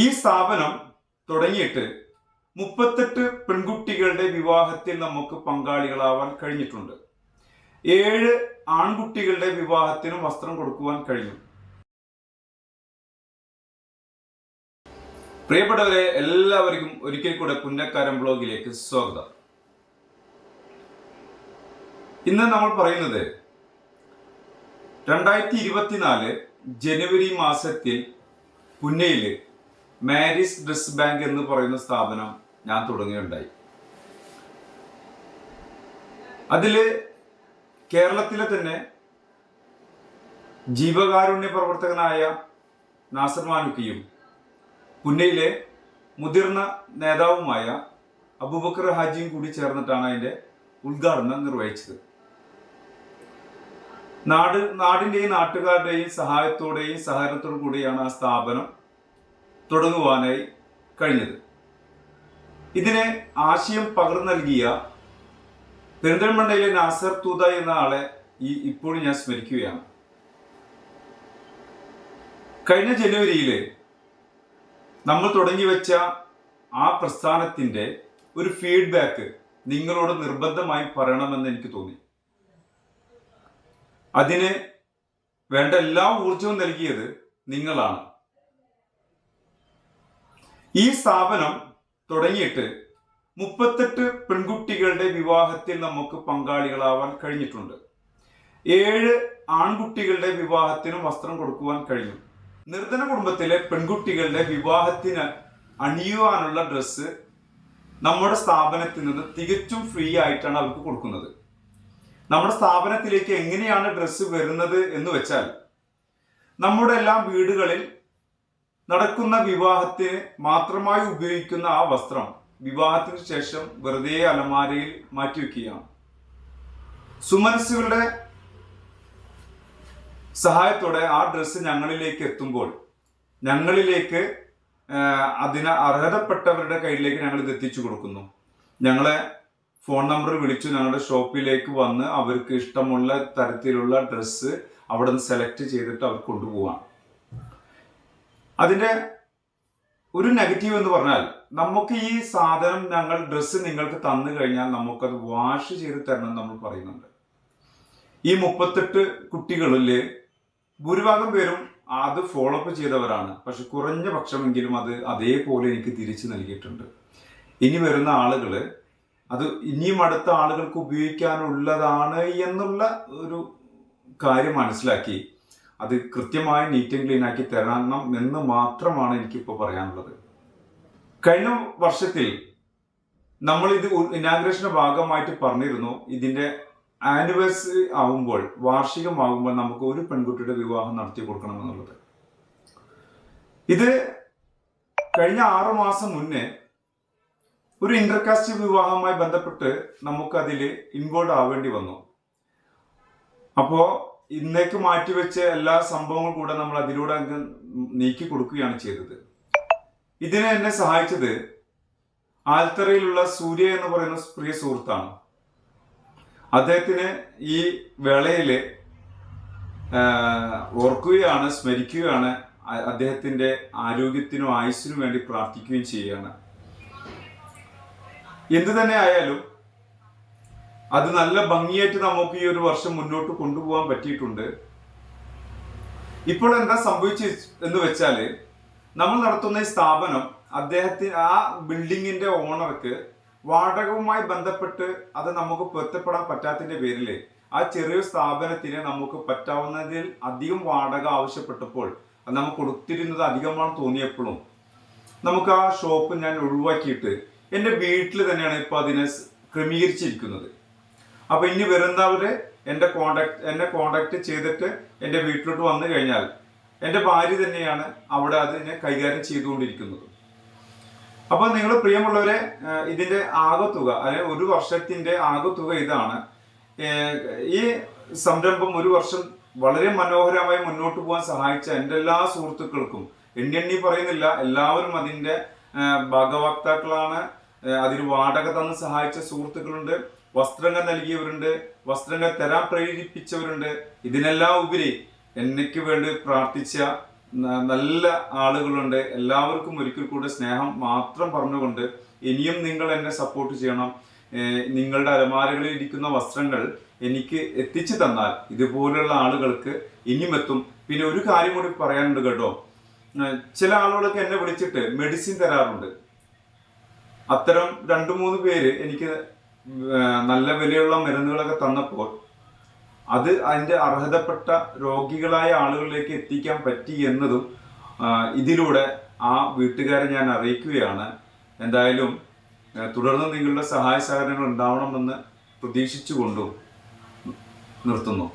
ഈ സ്ഥാപനം തുടങ്ങിയിട്ട് മുപ്പത്തെട്ട് പെൺകുട്ടികളുടെ വിവാഹത്തിൽ നമുക്ക് പങ്കാളികളാവാൻ കഴിഞ്ഞിട്ടുണ്ട്. ഏഴ് ആൺകുട്ടികളുടെ വിവാഹത്തിനും വസ്ത്രം കൊടുക്കുവാൻ കഴിഞ്ഞു. പ്രിയപ്പെട്ടവരെ എല്ലാവർക്കും ഒരിക്കൽ കൂടെ പുന്നക്കാരൻ ബ്ലോഗിലേക്ക് സ്വാഗതം. ഇന്ന് നമ്മൾ പറയുന്നത് രണ്ടായിരത്തി ഇരുപത്തിനാല് ജനുവരി മാസത്തിൽ പുന്നയിൽ മാരിസ് ഡ്രസ് ബാങ്ക് എന്ന് പറയുന്ന സ്ഥാപനം ഞാൻ തുടങ്ങുകയുണ്ടായി. അതിൽ കേരളത്തിലെ തന്നെ ജീവകാരുണ്യ പ്രവർത്തകനായ നാസർ മാനുക്കിയും പുന്നയിലെ മുതിർന്ന നേതാവുമായ അബൂബക്കർ ഹാജിയും കൂടി ചേർന്നിട്ടാണ് അതിന്റെ ഉദ്ഘാടനം നിർവഹിച്ചത്. നാട് നാടിന്റെയും നാട്ടുകാരുടെയും സഹായത്തോടെയും സഹകരണത്തോടു കൂടിയാണ് ആ സ്ഥാപനം തുടങ്ങുവാനായി കഴിഞ്ഞത്. ഇതിനെ ആശയം പകർന്നു നൽകിയ പെരിന്തൽമണ്ണയിലെ നാസർ തൂത എന്ന ആളെ ഈ ഇപ്പോഴും ഞാൻ സ്മരിക്കുകയാണ്. കഴിഞ്ഞ ജനുവരിയിൽ നമ്മൾ തുടങ്ങി വെച്ച ആ പ്രസ്ഥാനത്തിന്റെ ഒരു ഫീഡ്ബാക്ക് നിങ്ങളോട് നിർബന്ധമായി പറയണമെന്ന് എനിക്ക് തോന്നി. അതിന് വേണ്ട എല്ലാ ഊർജവും നൽകിയത് നിങ്ങളാണ്. ഈ സ്ഥാപനം തുടങ്ങിയിട്ട് മുപ്പത്തെട്ട് പെൺകുട്ടികളുടെ വിവാഹത്തിൽ നമുക്ക് പങ്കാളികളാവാൻ കഴിഞ്ഞിട്ടുണ്ട്. ഏഴ് ആൺകുട്ടികളുടെ വിവാഹത്തിനും വസ്ത്രം കൊടുക്കുവാൻ കഴിഞ്ഞു. നിർധന കുടുംബത്തിലെ പെൺകുട്ടികളുടെ വിവാഹത്തിന് അണിയുവാനുള്ള ഡ്രസ്സ് നമ്മുടെ സ്ഥാപനത്തിൽ നിന്ന് തികച്ചും ഫ്രീ ആയിട്ടാണ് അവർക്ക് കൊടുക്കുന്നത്. നമ്മുടെ സ്ഥാപനത്തിലേക്ക് എങ്ങനെയാണ് ഡ്രസ്സ് വരുന്നത് എന്ന് വെച്ചാൽ നമ്മുടെ എല്ലാം വീടുകളിൽ നടക്കുന്ന വിവാഹത്തിന് മാത്രമായി ഉപയോഗിക്കുന്ന ആ വസ്ത്രം വിവാഹത്തിന് ശേഷം വെറുതെ അലമാരയിൽ മാറ്റിവെക്കുകയാണ് സുമനസ്സുകളുടെ സഹായത്തോടെ ആ ഡ്രസ്സ് ഞങ്ങളിലേക്ക് എത്തുമ്പോൾ ഞങ്ങളിലേക്ക് അതിന് അർഹതപ്പെട്ടവരുടെ കയ്യിലേക്ക് ഞങ്ങൾ ഇത് എത്തിച്ചു കൊടുക്കുന്നു. ഞങ്ങളെ ഫോൺ നമ്പർ വിളിച്ചു ഞങ്ങളുടെ ഷോപ്പിലേക്ക് വന്ന് അവർക്ക് ഇഷ്ടമുള്ള തരത്തിലുള്ള ഡ്രസ്സ് അവിടെ നിന്ന് സെലക്ട് ചെയ്തിട്ട് അവർ കൊണ്ടുപോവാം അതിന്റെ ഒരു നെഗറ്റീവ് എന്ന് പറഞ്ഞാൽ നമുക്ക് ഈ സാധനം ഞങ്ങൾ ഡ്രസ്സ് നിങ്ങൾക്ക് തന്നു കഴിഞ്ഞാൽ നമുക്കത് വാഷ് ചെയ്ത് തരണം നമ്മൾ പറയുന്നുണ്ട്. ഈ മുപ്പത്തെട്ട് കുട്ടികളിൽ ഭൂരിഭാഗം പേരും അത് ഫോളോ അപ്പ് ചെയ്തവരാണ്. പക്ഷെ കുറഞ്ഞ പക്ഷമെങ്കിലും അത് അതേപോലെ എനിക്ക് തിരിച്ചു നൽകിയിട്ടുണ്ട്. ഇനി വരുന്ന ആളുകൾ അത് ഇനിയും അടുത്ത ആളുകൾക്ക് ഉപയോഗിക്കാനുള്ളതാണ് എന്നുള്ള ഒരു കാര്യം മനസ്സിലാക്കി അത് കൃത്യമായി നീറ്റ് ആൻഡ് ക്ലീൻ ആക്കി തരണം എന്ന് മാത്രമാണ് എനിക്കിപ്പോൾ പറയാനുള്ളത്. കഴിഞ്ഞ വർഷത്തിൽ നമ്മൾ ഇത് ഇനാഗ്രേഷന്റെ ഭാഗമായിട്ട് പറഞ്ഞിരുന്നു. ഇതിന്റെ ആനിവേഴ്സറി ആവുമ്പോൾ വാർഷികമാകുമ്പോൾ നമുക്ക് ഒരു പെൺകുട്ടിയുടെ വിവാഹം നടത്തി കൊടുക്കണം എന്നുള്ളത്. ഇത് കഴിഞ്ഞ ആറു മാസം മുന്നേ ഒരു ഇന്റർകാസ്റ്റ് വിവാഹവുമായി ബന്ധപ്പെട്ട് നമുക്കതിൽ ഇൻവോൾവ് ആവേണ്ടി വന്നു. അപ്പോ ഇന്നേക്ക് മാറ്റിവെച്ച എല്ലാ സംഭവങ്ങളും കൂടെ നമ്മൾ അതിലൂടെ അങ്ങ് നീക്കി കൊടുക്കുകയാണ് ചെയ്തത്. ഇതിനെ എന്നെ സഹായിച്ചത് ആൽത്തറയിലുള്ള സൂര്യ എന്ന് പറയുന്ന പ്രിയ സുഹൃത്താണ്. അദ്ദേഹത്തിന് ഈ വേളയിൽ ഓർക്കുകയാണ് സ്മരിക്കുകയാണ് അദ്ദേഹത്തിന്റെ ആരോഗ്യത്തിനും ആയുസ്സിനും വേണ്ടി പ്രാർത്ഥിക്കുകയും ചെയ്യുകയാണ്. എന്തു തന്നെ ആയാലും അത് നല്ല ഭംഗിയായിട്ട് നമുക്ക് ഈ ഒരു വർഷം മുന്നോട്ട് കൊണ്ടുപോകാൻ പറ്റിയിട്ടുണ്ട്. ഇപ്പോൾ എന്താ സംഭവിച്ചു എന്ന് വെച്ചാൽ നമ്മൾ നടത്തുന്ന ഈ സ്ഥാപനം അദ്ദേഹത്തിന് ആ ബിൽഡിങ്ങിന്റെ ഓണർക്ക് വാടകവുമായി ബന്ധപ്പെട്ട് അത് നമുക്ക് പൊരുത്തപ്പെടാൻ പറ്റാത്തതിന്റെ പേരിൽ ആ ചെറിയ സ്ഥാപനത്തിന് നമുക്ക് പറ്റാവുന്നതിൽ അധികം വാടക ആവശ്യപ്പെട്ടപ്പോൾ അത് നമുക്ക് കൊടുത്തിരുന്നത് അധികമാണ് തോന്നിയപ്പോഴും നമുക്ക് ആ ഷോപ്പ് ഞാൻ ഒഴിവാക്കിയിട്ട് എന്റെ വീട്ടിൽ തന്നെയാണ് ഇപ്പോൾ അതിനെ ക്രമീകരിച്ചിരിക്കുന്നത്. അപ്പൊ ഇനി വരുന്നവര് എന്റെ കോണ്ടാക്ട് എന്നെ കോണ്ടാക്ട് ചെയ്തിട്ട് എന്റെ വീട്ടിലോട്ട് വന്നു കഴിഞ്ഞാൽ എന്റെ ഭാര്യ തന്നെയാണ് അവിടെ അതിനെ കൈകാര്യം ചെയ്തുകൊണ്ടിരിക്കുന്നത്. അപ്പൊ നിങ്ങൾ പ്രിയമുള്ളവരെ ഇതിന്റെ ആകത്തുക അതായത് ഒരു വർഷത്തിന്റെ ആകത്തുക ഇതാണ്. ഈ സംരംഭം ഒരു വർഷം വളരെ മനോഹരമായി മുന്നോട്ട് പോകാൻ സഹായിച്ച എന്റെ എല്ലാ സുഹൃത്തുക്കൾക്കും എണ്ണി എണ്ണി പറയുന്നില്ല എല്ലാവരും അതിന്റെ ഭാഗവക്താക്കളാണ് അതിന് വാടക തന്ന് സഹായിച്ച സുഹൃത്തുക്കളുണ്ട്. വസ്ത്രങ്ങൾ നൽകിയവരുണ്ട് വസ്ത്രങ്ങൾ തരാൻ പ്രേരിപ്പിച്ചവരുണ്ട്. ഇതിനെല്ലാം ഉപരി എന്നയ്ക്ക് വേണ്ടി പ്രാർത്ഥിച്ച നല്ല ആളുകളുണ്ട്. എല്ലാവർക്കും ഒരിക്കൽ കൂടെ സ്നേഹം മാത്രം പറഞ്ഞുകൊണ്ട് ഇനിയും നിങ്ങൾ എന്നെ സപ്പോർട്ട് ചെയ്യണം. നിങ്ങളുടെ അലമാരകളിൽ ഇരിക്കുന്ന വസ്ത്രങ്ങൾ എനിക്ക് എത്തിച്ചു തന്നാൽ ഇതുപോലുള്ള ആളുകൾക്ക് ഇനിയും എത്തും. പിന്നെ ഒരു കാര്യം കൂടി പറയാനുണ്ട് കേട്ടോ. ചില ആളുകളൊക്കെ എന്നെ വിളിച്ചിട്ട് മെഡിസിൻ തരാറുണ്ട്. അത്തരം രണ്ടു മൂന്ന് പേര് എനിക്ക് നല്ല വിലയുള്ള മരുന്നുകളൊക്കെ തന്നപ്പോൾ അത് അതിന്റെ അർഹതപ്പെട്ട രോഗികളായ ആളുകളിലേക്ക് എത്തിക്കാൻ പറ്റി എന്നതും ഇതിലൂടെ ആ വീട്ടുകാരെ ഞാൻ അറിയിക്കുകയാണ്. എന്തായാലും തുടർന്ന് നിങ്ങളുടെ സഹായ സഹകരണങ്ങൾ ഉണ്ടാവണമെന്ന് പ്രതീക്ഷിച്ചുകൊണ്ടും നിർത്തുന്നു.